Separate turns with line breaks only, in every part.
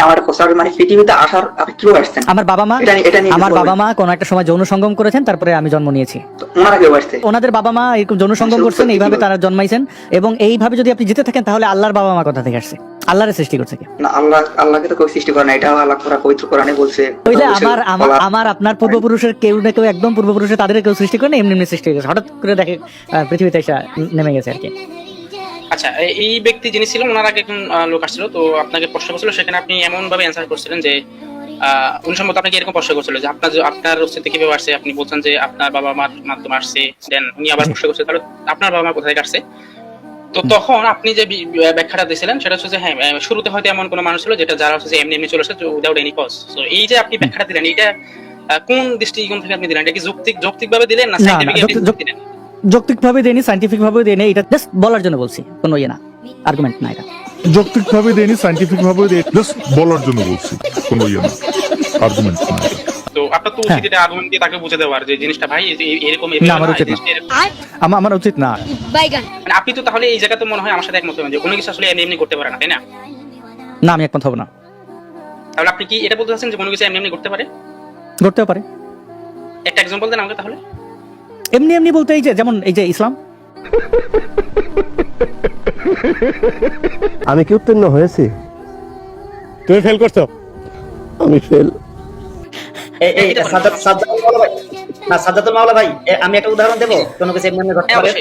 আমার মানে পৃথিবীতে আসার কীভাবে আসছেন
আমার বাবা মা
এটা নিয়ে- এটা নিয়ে
আমার বাবা মা কোনো একটা সময় যৌন সঙ্গম করেছেন তারপরে আমি জন্ম নিয়েছি।
ওনারা কেউ আসছে?
ওনাদের বাবা মা এরকম যৌন সঙ্গম করছেন এইভাবে তারা জন্মাইছেন এবং এইভাবে যদি আপনি জিতে থাকেন তাহলে আল্লাহর বাবা মা কথা থেকে আসছে? আল্লাহরে সৃষ্টি করছে
না আল্লাহ আল্লাহকে তো কেউ সৃষ্টি করে না এটা আল্লাহ পুরা পবিত্র কোরআনে বলছে।
আমার আমার আপনার পূর্বপুরুষের কেউ না কেউ একদম পূর্বপুরুষের তাদের কেউ সৃষ্টি করে না এমনি এমনি সৃষ্টি হঠাৎ করে দেখে পৃথিবীতে এসে নেমে গেছে আর কি।
আচ্ছা এই ব্যক্তি যিনি ছিলেন ওনার আগে একজন লোক আসছিল তো আপনাকে প্রশ্ন করছিল সেখানে আপনি এমন ভাবে অ্যান্সার করছিলেন যে আহ, উনি সম্ভবত আপনাকে এরকম প্রশ্ন করছিল যে আপনার আপনার অস্তিত্ব কীভাবে আসছে আপনি বলছেন যে আপনার বাবা মার মাধ্যমে আসছে দেন উনি আবার প্রশ্ন করছে তাহলে আপনার বাবা মা কোথায় আসছে তো তখন আপনি যে ব্যাখ্যাটা দিয়েছিলেন সেটা হচ্ছে যে হ্যাঁ শুরুতে হয়তো এমন কোনো মানুষ ছিল যেটা যারা হচ্ছে যে এমনি এমনি চলে উইদাউট এনি কজ তো এই যে আপনি ব্যাখ্যাটা দিলেন এটা কোন দৃষ্টিকোণ থেকে আপনি দিলেন? এটা কি যৌক্তিক যৌক্তিক ভাবে দিলেন না সাইন্টিফিক দিলেন?
যৌক্তিক ভাবে দেয়নি সাইন্টিফিক ভাবে দেয়নি এটা জাস্ট বলার জন্য বলছি কোনো ইয়ে না আর্গুমেন্ট না এটা।
যৌক্তিক ভাবে দেয়নি সাইন্টিফিক ভাবে জাস্ট বলার জন্য বলছি কোনো ইয়ে না আর্গুমেন্ট না এটা।
তো আপনার তো উচিত এটা আর্গুমেন্ট দিয়ে তাকে বুঝে দেওয়ার যে জিনিসটা ভাই এই যে এই- এরকম
না, আমার উচিত না। আমার আমার উচিত না।
মানে আপনি তো তাহলে এই জায়গাতে মনে হয় আমার সাথে একমত হবেন যে কোনো কিছু আসলে এমনি এমনি করতে পারে না তাই না?
না আমি একমত হব না।
তাহলে আপনি কি এটা বলতে চাচ্ছেন যে কোনো কিছু এমনি এমনি করতে পারে?
করতেও পারে।
একটা এক্সাম্পল দেন আমাকে তাহলে।
এমনি এমনি বলতে এই যে যেমন এই যে ইসলাম।
আমি কি উত্তীর্ণ হয়েছি?
তুমি ফেল করছ।
আমি ফেল
মাওলা ভাই। এ, আমি একটা উদাহরণ দেবো? কোনো কিছু এমনি ঘটতে
হ্যাঁ
পারে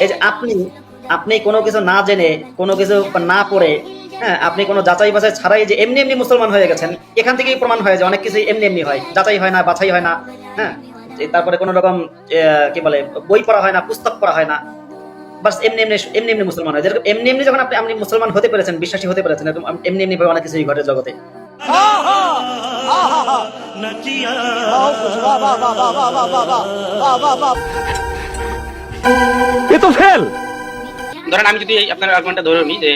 এই যে আপনি আপনি কোনো কিছু না জেনে কোনো কিছু না পড়ে হ্যাঁ আপনি কোনো যাচাই বাছাই ছাড়াই যে এমনি এমনি মুসলমান হয়ে গেছেন এখান থেকেই প্রমাণ হয় যে অনেক কিছু এমনি এমনি হয়। যাচাই হয় না বাছাই হয় না হ্যাঁ। তারপরে কোনো রকম কি বলে, বই পড়া হয় না, পুস্তক পড়া হয় না। বাস এমনি এমনি এমনি এমনি মুসলমান হয়। যেরকম এমনি এমনি যখন আপনি আপনি মুসলমান হতে পেরেছেন, বিশ্বাসী হতে পেরেছেন, এরকম এমনি এমনি ভাবে অনেক কিছুই ঘটে জগতে।
এ তো ফেল!
ধরেন আমি যদি আপনার আর্গুমেন্টটা ধরে নিই যে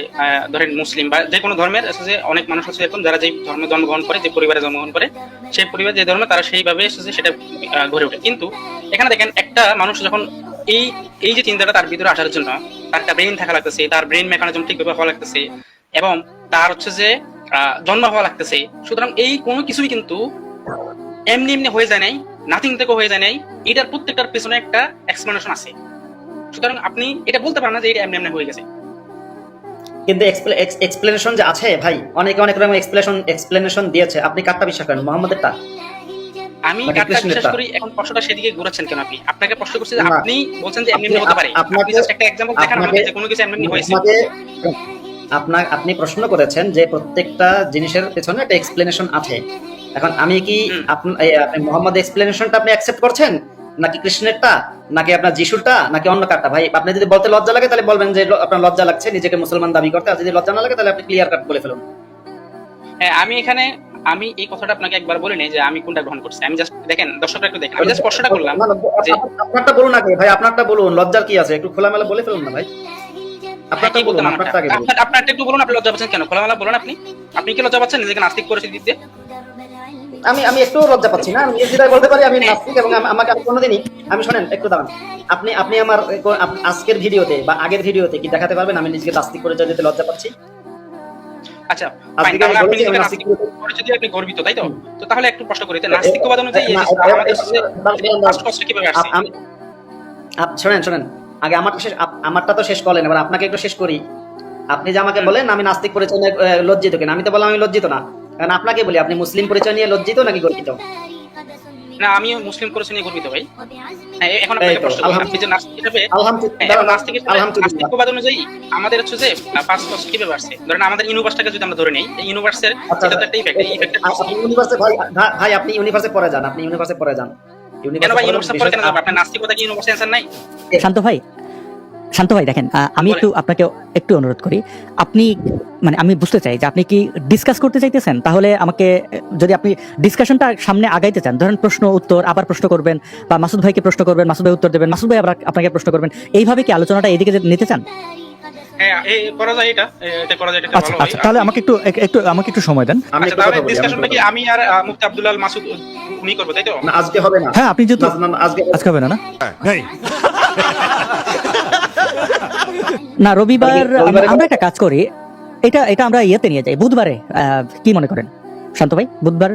ধরেন মুসলিম বা যে কোনো ধর্মের যে অনেক মানুষ আছে এরকম যারা যে ধর্মে জন্মগ্রহণ করে, যে পরিবারে জন্মগ্রহণ করে, সেই পরিবার যে ধর্মে তারা সেইভাবে এসেছে, সেটা গড়ে ওঠে। কিন্তু এখানে দেখেন একটা মানুষ যখন এই এই যে চিন্তাটা তার ভিতরে আসার জন্য, তার একটা ব্রেন থাকা লাগতেছে, তার ব্রেন মেকানিজম ঠিকভাবে হওয়া লাগতেছে এবং তার হচ্ছে যে জন্ম হওয়া লাগতেছে, সুতরাং এই কোনো কিছুই কিন্তু এমনি এমনি হয়ে যায় নাই নাথিং থেকে হয়ে যায় নাই, এটার প্রত্যেকটার পেছনে একটা এক্সপ্লেনেশন আছে। সুতরাং আপনি এটা বলতে পারেন না যে এটা এমনি এমনি হয়ে গেছে।
কিন্তু এক্সপ্লেনেশন যে আছে ভাই অনেকে অনেক রকম এক্সপ্লেনেশন এক্সপ্লেনেশন দিয়েছে। আপনি কারটা বিশ্বাস করেন মোহাম্মদেরটা
আমি
মানে কৃষ্ণের
বিশ্বাস করি এখন প্রশ্নটা সেদিকে ঘোরাচ্ছেন কেন আপনি? আপনাকে প্রশ্ন করছি যে আপনি বলছেন যে এমনি এমনি হতে পারে। আপনি জাস্ট একটা এক্সাম্পল দেখান আমাকে যে কোনো কিছু এমনি এমনি হয়েছে।
আপনার আপনি প্রশ্ন করেছেন যে প্রত্যেকটা জিনিসের পেছনে একটা এক্সপ্লেনেশন আছে। এখন আমি কি। আপনি মোহাম্মদ এক্সপ্লেনেশনটা আপনি অ্যাকসেপ্ট করছেন? নাকি কৃষ্ণেরটা নাকি আপনার যিশুরটা নাকি অন্য কারটা? ভাই আপনি যদি বলতে লজ্জা লাগে তাহলে বলবেন যে আপনার লজ্জা লাগছে নিজেকে মুসলমান দাবি করতে। আর যদি লজ্জা না লাগে তাহলে আপনি ক্লিয়ার কাট বলে ফেলুন।
হ্যাঁ আমি এখানে আমি এই কথাটা আপনাকে একবার বলে নেই যে আমি কোনটা গ্রহণ করছি। আমি জাস্ট দেখেন দর্শকরা একটু দেখেন। আমি জাস্ট প্রশ্নটা করলাম
আপনারটা বলুন আগে ভাই আপনারটা বলুন লজ্জার কি আছে? একটু খোলামেলা বলে ফেলুন না ভাই।
হ্যাঁ,
আপনারটা
কি
বলুন আপনারটা আগে
আপনার আপনারটা একটু বলুন আপনি লজ্জা পাচ্ছেন কেন? খোলামেলা বলুন আপনি। আপনি কি লজ্জা পাচ্ছেন নিজেকে নাস্তিক করেছে দিতে
আমি আমি একটু লজ্জা পাচ্ছি না আমি নির্দ্বিধায় বলতে পারি আমি নাস্তিক এবং আম- আমাকে আমি কোনোদিনই আমি শোনেন একটু দাঁড়ান। আপনি আপনি আমার আজকের ভিডিওতে বা আগের ভিডিওতে কি দেখাতে পারবেন? আমি নিজেকে নাস্তিক করে দিতে লজ্জা পাচ্ছি।
আচ্ছা আপনি গর্বিত তাই তো? তো তাহলে একটু প্রশ্ন করি নাস্তিকবাদ অনুযায়ী কীভাবে আসছে?
শোনেন শোনেন আগে আমারটা শেষ আমারটা তো শেষ করলেন এবার আপনাকে একটু শেষ করি। আপনি যে আমাকে বলেন আমি নাস্তিক পরিচয় লজ্জিত কিনা? আমি তো বললাম আমি লজ্জিত না। কারণ আপনাকে বলি আপনি মুসলিম পরিচয় নিয়ে লজ্জিত নাকি গর্বিত?
না আমিও মুসলিম করেছি নিয়ে গর্বিত ভাই। হ্যাঁ এখন আপনাকে প্রশ্ন আপনি যে
আলহামদুলিল্লাহ।
নাস্তিক হিসেবে
আলহামদুলিল্লাহ।
হ্যাঁ, নাস্তিক নাস্তিকবাদ অনুযায়ী আমাদের হচ্ছে যে ফার্স্ট কষ্ট কীভাবে আসছে ধরেন আমাদের ইউনিভার্সটাকে যদি আমরা ধরে নেই এই ইউনিভার্সের এটা একটা ইফেক্ট
ইউনিভার্সে ভাই ভাই আপনি ইউনিভার্সে পড়ে যান আপনি ইউনিভার্সে পড়ে যান।
ভাই
পড়ে
কেন আপনার নাস্তিকতা কি ইউনিভার্সে অ্যান্সার নাই?
শান্ত ভাই শান্ত ভাই দেখেন আমি একটু আপনাকে একটু অনুরোধ করি। আপনি মানে আমি বুঝতে চাই যে আপনি কি ডিসকাস করতে চাইতেছেন? তাহলে আমাকে যদি আপনি ডিসকাশনটা সামনে আগাইতে চান ধরেন প্রশ্ন উত্তর আবার প্রশ্ন করবেন বা মাসুদ ভাইকে প্রশ্ন করবেন মাসুদ ভাই উত্তর দেবেন মাসুদ ভাই আবার আপনাকে প্রশ্ন করবেন এইভাবে কি আলোচনাটা এদিকে যে নিতে চান?
হ্যাঁ এই করা যায় এটা এ, এটা করা যায় এটা
আচ্ছা আচ্ছা তাহলে আমাকে একটু একটু আমাকে একটু সময় দেন।
আমি
আচ্ছা আর আব্দুল্লাহ মাসুদ উনি করব তাই তো?
আজকে হবে না।
হ্যাঁ আপনি যেহেতু
আজকে
আজকে হবে না না?
না রবিবার আমরা একটা কাজ করি। এটা এটা আমরা ইয়েতে নিয়ে যাই বুধবারে। আহ, কি মনে করেন? শান্ত ভাই বুধবার?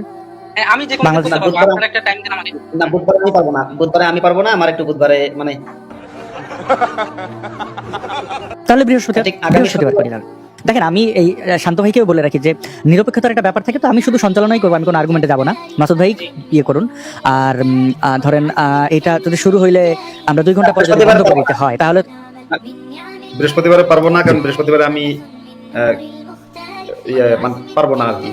হ্যাঁ, আমি যে
বুধবার-
একটা টাইম দেন আমাকে।
না বুধবারে আমি পারব না। বুধবারে আমি পারব না আমার একটু বুধবারে মানে
তাহলে বৃহস্পতিবার বৃহস্পতিবার করি তাহলে। দেখেন আমি এই শান্ত ভাইকেও বলে রাখি যে নিরপেক্ষতার একটা ব্যাপার থাকে তো আমি শুধু সঞ্চালনাই করব আমি কোনো আর্গুমেন্টে যাব না। মাসুদ ভাই ইয়ে করুন। আর ধরেন আহ, এটা যদি শুরু হইলে আমরা দুই ঘণ্টা পরে যদি বন্ধ করে দিতে হয় তাহলে
বৃহস্পতিবারে পারব না কারণ বৃহস্পতিবারে আমি আহ, ইয়ে, মানে পারব না আর কি।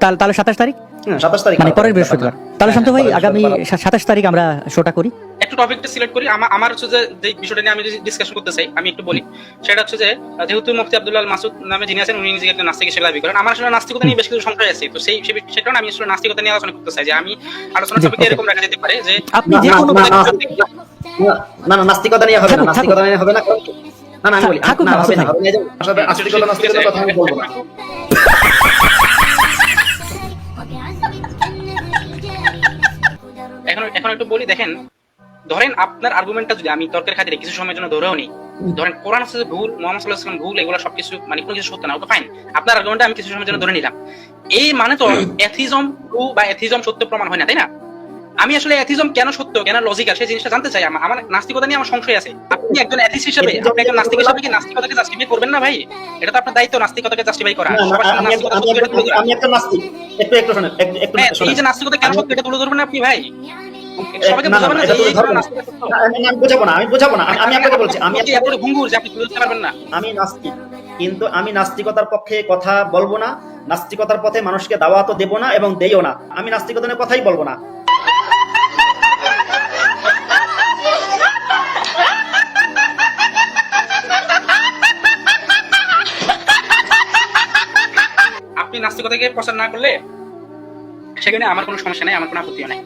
তাহলে তাহলে সাতাশ তারিখ?
সাতাশ তারিখ
মানে পরের বৃহস্পতিবার। তাহলে শান্ত ভাই আগামী
বৃহস্পতিবার।
সাতাশ তারিখ আমরা শোটা করি।
একটু টপিকটা সিলেক্ট করি। আমার হচ্ছে যে যে বিষয়টা নিয়ে আমি ডিসকাশন করতে চাই আমি একটু বলি। সেটা হচ্ছে যে যেহেতু মুফতি আব্দুল্লাহ মাসুদ নামে যিনি আছেন উনি নিজেকে একটা নাস্তিক হিসেবে দাবি করেন। আমার আসলে নাস্তিকতা নিয়ে বেশ কিছু সংশয় আছে। তো সেই সেই- সে কারণে আমি আসলে নাস্তিকতা নিয়ে আলোচনা করতে চাই যে আমি আলোচনা টপিক এরকম রাখা যেতে পারে যে
আপনি
না,
যে
না,
কোনো
না, না, নাস্তিকতা নিয়ে হবে না নাস্তিকতা নিয়ে হবে না না না আমি বলি না
না,
হবে না হবে না আসলে নাস্তিকতা নাস্তিকতার কথা আমি বলব না।
এখন এখন একটু বলি দেখেন ধরেন আপনার আর্গুমেন্টটা যদি আমি তর্কের খাতিরে কিছু সময়ের জন্য ধরেও নিই ধরেন কোরআন হচ্ছে যে ভুল মোহাম্মদ সাল্লাহ সাল্লাম ভুল এগুলো সবকিছু মানে কোনো কিছু সত্য না ওকে ফাইন আপনার আর্গুমেন্টটা আমি কিছু সময়ের জন্য ধরে নিলাম। এই মানে তো এথিজম ট্রু বা এথিজম সত্য প্রমাণ হয় না তাই না? আমি আসলে এথিজম কেন সত্য কেন লজিক্যাল সেই জিনিসটা জানতে চাই। আমার আমার নাস্তিকতা নিয়ে আমার সংশয় আছে। আপনি একজন এথিস হিসেবে আপনি একজন নাস্তিক হিসেবে কি নাস্তিকতাকে জাস্টিফাই করবেন না ভাই? এটা তো আপনার দায়িত্ব নাস্তিকতাকে জাস্টিফাই করা।
আমি একটা নাস্তিক। একটু একটু শোনেন এক- একটু
হ্যাঁ, এই যে নাস্তিকতা কেন সত্য এটা তুলে ধরবেন না আপনি ভাই?
আমি বোঝাবো না আমি আপনাকে বলছি আমি আমি নাস্তিক কিন্তু আমি নাস্তিকতার পক্ষে কথা বলব না নাস্তিকতার পথে মানুষকে দাওয়াতও দেবো না এবং দেইও না। আমি নাস্তিকতা নিয়ে কথাই বলব না।
আপনি নাস্তিকতাকে প্রচার না করলে সেখানে আমার কোনো সমস্যা নেই আমার কোনো আপত্তিও নাই।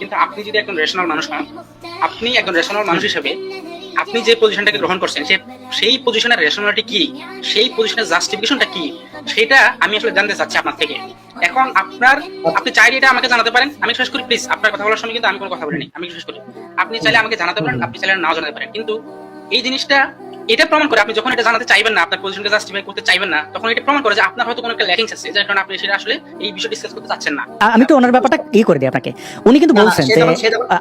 কিন্তু আপনি যদি একজন রেশনাল মানুষ হন, আপনি একজন রেশনাল মানুষ হিসেবে আপনি যে পজিশনটাকে গ্রহণ করছেন, সে সেই পজিশনের রেশনালিটি কি? সেই পজিশনের জাস্টিফিকেশনটা কি? সেটা আমি আসলে জানতে চাচ্ছি আপনার থেকে। এখন আপনার আপনি চাইলে এটা আমাকে জানাতে পারেন। আমি শেষ করি প্লিজ আপনার কথা বলার সময় কিন্তু আমি কোনো কথা বলিনি। আমি শেষ করি। আপনি চাইলে আমাকে জানাতে পারেন, আপনি চাইলে নাও জানাতে পারেন। কিন্তু এই জিনিসটা এটা প্রমাণ করে আপনি যখন এটা জানাতে চাইবেন না আপনার পজিশনকে জাস্টিফাই করতে চাইবেন না তখন এটা প্রমাণ করে যে আপনার হয়তো কোনো একটা ল্যাকিংস আছে যার কারণে আপনি সেটা আসলে এই বিষয়ে ডিসকাস করতে চাচ্ছেন না।
আমি তো ওনার ব্যাপারটা ই করে দিই আপনাকে। উনি কিন্তু বলছেন যে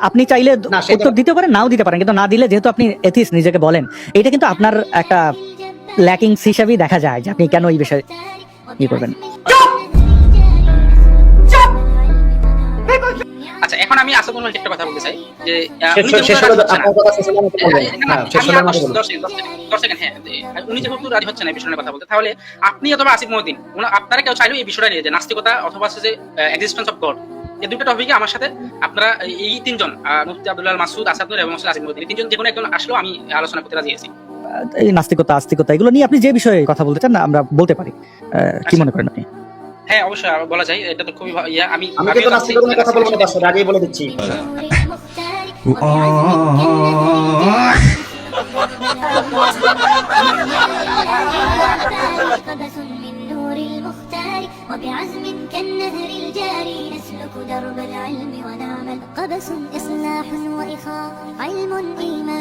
আপনি চাইলে
সে
উত্তর দিতে পারেন নাও দিতে পারেন কিন্তু না দিলে যেহেতু আপনি এথিস নিজেকে বলেন এটা কিন্তু আপনার একটা ল্যাকিংস হিসাবেই দেখা যায় যে আপনি কেন এই বিষয়ে ই করবেন।
আমি আসাদুল ভাইকে একটা কথা বলতে চাই যে উনি যেহেতু
শেষ
রাজি হচ্ছে না- এই বিষয়ে কথা বলতে তাহলে আপনি অথবা আসিফ মহিউদ্দিন আপনারা কেউ চাইলেও এই বিষয়টা নিয়ে যে নাস্তিকতা অথবা যে এক্সিস্টেন্স অফ গড এই দুটো টপিকে আমার সাথে আপনারা এই- তিনজন আহ, মুফতি আব্দুল্লাহ মাসুদ আসাদ এবং আসিফ মহিউদ্দিন তিনজন যে কোনো একজন আসলেও আমি আলোচনা করতে রাজি আছি।
এই নাস্তিকতা আস্তিকতা এগুলো নিয়ে আপনি যে বিষয়ে কথা বলতে চান না আমরা বলতে পারি। কি মনে করেন আপনি?
হ্যাঁ অবশ্যই আরো বলা যায় এটা তো খুবই ভা- ইয়া আমি
আমি
আমিও
কিন্তু
চাচ্ছি-
নাস্তিকতা নিয়ে কথা বলবো না তার সাথে আগেই বলে দিচ্ছি
قبس من نور المختار وبعزم كالنهر الجاري نسلك درب العلم ونعمل قبس إصلاح وإخاء علم إيمان